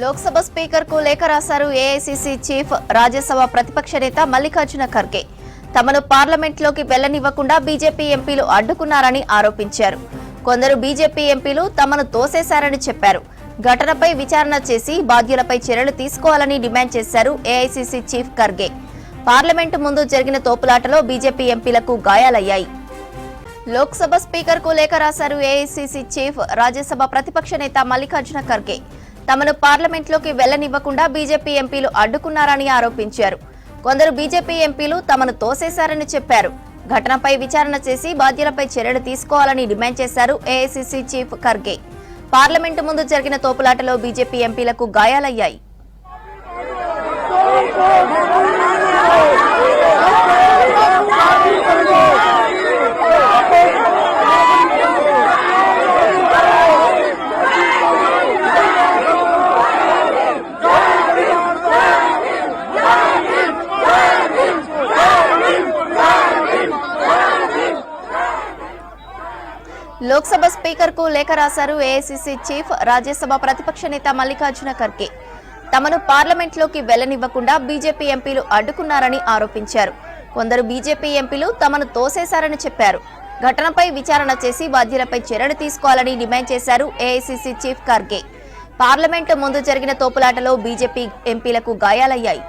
లోక్సభ స్పీకర్కు లేఖ రాశారు AICC chief Rajya Sabha ప్రతిపక్ష నేత మల్లికార్జున ఖర్గే. తమను పార్లమెంట్లోకి వెళ్ళనివ్వకుండా బీజేపీ ఎంపీలు అడ్డుకున్నారని ఆరోపించారు. కొందరు బీజేపీ ఎంపీలు తమను తోసేశారని చెప్పారు. ఘటనపై విచారణ చేసి బాధ్యులపై చర్యలు తీసుకోవాలని డిమాండ్ చేశారు ఏఐసీసీ చీఫ్ ఖర్గే. పార్లమెంటు ముందు జరిగిన తోపులాటలో బీజేపీ ఎంపీలకు గాయాలయ్యాయి. లోక్సభ స్పీకర్కు లేఖ రాశారు ఏఐసీసీ చీఫ్ రాజ్యసభ ప్రతిపక్ష నేత మల్లికార్జున ఖర్గే. తమను పార్లమెంట్లోకి వెళ్ళనివ్వకుండా బీజేపీ ఎంపీలు అడ్డుకున్నారని ఆరోపించారు. కొందరు బీజేపీ ఎంపీలు తమను తోసేశారని చెప్పారు. ఘటనపై విచారణ చేసి బాధ్యులపై చర్యలు తీసుకోవాలని డిమాండ్ చేశారు ఏఐసిసి చీఫ్ ఖర్గే. పార్లమెంటు ముందు జరిగిన తోపులాటలో బీజేపీ ఎంపీలకు గాయాలయ్యాయి. లోక్సభ స్పీకర్కు లేఖ రాశారు ఏఐసీసీ చీఫ్ రాజ్యసభ ప్రతిపక్ష నేత మల్లికార్జున ఖర్గే. తమను పార్లమెంట్లోకి వెళ్ళనివ్వకుండా బీజేపీ ఎంపీలు అడ్డుకున్నారని ఆరోపించారు. కొందరు బీజేపీ ఎంపీలు తమను తోసేశారని చెప్పారు. ఘటనపై విచారణ చేసి బాధ్యులపై చర్యలు తీసుకోవాలని డిమాండ్ చేశారు ఏఐసీసీ చీఫ్ ఖర్గే. పార్లమెంటు ముందు జరిగిన తోపులాటలో బీజేపీ ఎంపీలకు గాయాలయ్యాయి.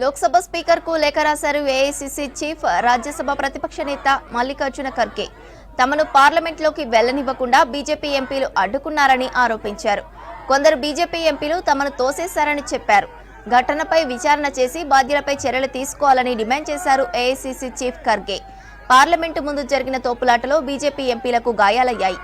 లోక్సభ స్పీకర్కు లేఖ రాశారు ఏఐసిసి చీఫ్ రాజ్యసభ ప్రతిపక్ష నేత మల్లికార్జున ఖర్గే. తమను పార్లమెంట్లోకి వెళ్ళనివ్వకుండా బీజేపీ ఎంపీలు అడ్డుకున్నారని ఆరోపించారు. కొందరు బీజేపీ ఎంపీలు తమను తోసేశారని చెప్పారు. ఘటనపై విచారణ చేసి బాధ్యులపై చర్యలు తీసుకోవాలని డిమాండ్ చేశారు ఏఐసీసీ చీఫ్ ఖర్గే. పార్లమెంటు ముందు జరిగిన తోపులాటలో బీజేపీ ఎంపీలకు గాయాలయ్యాయి.